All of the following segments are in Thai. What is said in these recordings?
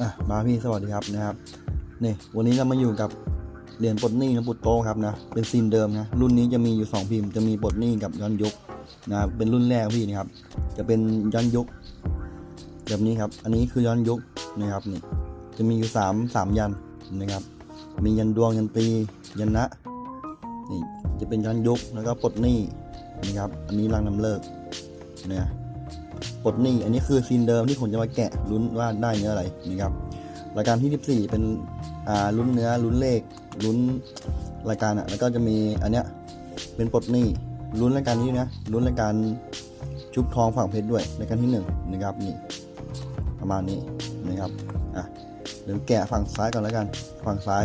อะมาพี่สวัสดีครับนะครับนี่วันนี้เรามาอยู่กับเหรียญปลดหนี้นะปุตโตครับนะเป็นซีนเดิมนะรุ่นนี้จะมีอยู่สองพิมพ์จะมีปลดหนี้กับย้อนยุคนะครับเป็นรุ่นแรกพี่นะครับ จะเป็นย้อนยุคแบบนี้ครับ อันนี้คือย้อนยุคนะครับนี่จะมีอยู่สามสามยันนะครับ มียันดวงยันตียันนะนี่จะเป็นย้อนยุคแล้วก็ปลดหนี้นะครับ อันนี้รังนำเลิกเนี่ย ปลดหนี้อันนี้คือซีนเดิมที่ผมจะมาแกะลุ้นว่าได้เนื้ออะไรนะครับรายการที่ 14 เป็นอ่าลุ้นเนื้อลุ้นเลขลุ้นรายการอะแล้วก็จะมีอันเนี้ยเป็นปลดหนี้ลุ้นรายการนี้นะลุ้นรายการชุบทองฝั่งเพชรด้วยรายการที่หนึ่งนะครับนี่ประมาณนี้นะครับอะเดี๋ยวแกะฝั่งซ้ายก่อนแล้วกันฝั่งซ้าย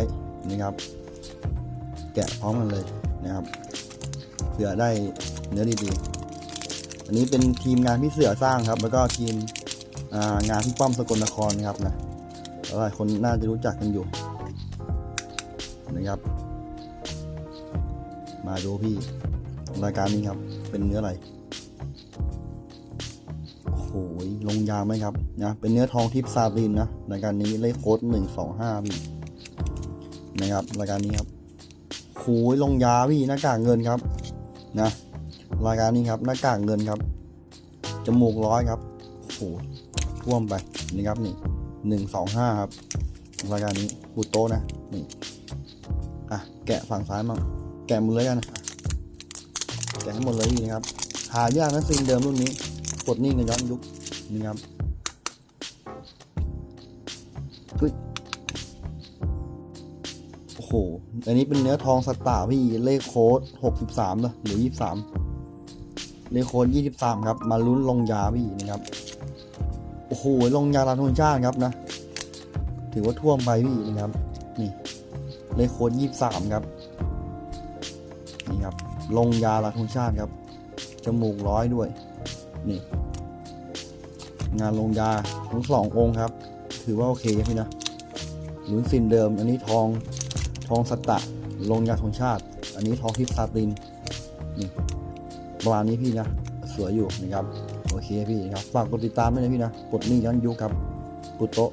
นะครับ แกะพร้อมกันเลยนะครับเผื่อได้เนื้อดีๆ อันนี้เป็นทีมงานพี่เสือสร้างครับ แล้วก็ทีมงานพี่ป้อมสกลนครครับนะหลายคนน่าจะรู้จักกันอยู่นะครับ มาดูพี่รายการนี้ครับ เป็นเนื้ออะไรโอ้โหลงยาไหมครับนะเป็นเนื้อทองทิพซาบินนะรายการนี้เลขโค้ดหนึ่งสองห้าพี่นะครับรายการนี้ครับโอ้ยลงยาพี่หน้ากากเงินครับ นะ รายการนี้ครับหน้ากากเงินครับจมูกร้อยครับโอ้โหท่วมไปนี่ครับนี่หนึ่งสองห้าครับรายการนี้บูโตนะนี่อะแกะฝั่งซ้ายมั่งแกะหมดเลยกันอะแกะให้หมดเลยนี่ครับหายากนะซิงเดิมรุ่นนี้ปลดนี่กันย้อนยุคนี่ครับโอ้โห อันนี้เป็นเนื้อทองสตาร์พี่ เลขโค้ดหกสิบสามเหรอหรือยี่สาม เลโค้ด23 ครับ มาลุ้นลงยาพี่นะครับ โอ้โห ลงยาลาทงชาติครับนะ ถือว่าท่วมไปพี่นะครับ นี่ เลโค้ด23 ครับ นี่ครับ ลงยาลาทงชาติครับ จมูกร้อยด้วย นี่ งานลงยาทั้งสององค์ครับ ถือว่าโอเคครับพี่นะลุ้นสินเดิม อันนี้ทอง ทองสตะ ลงยาทงชาติ อันนี้ทองทิพซาติน นี่ ประมาณนี้พี่นะ สวยอยู่นะครับ โอเคพี่นะครับ ฝากกดติดตามด้วยนะพี่นะปลดนี้ย้อนยุคครับ ปุโตะ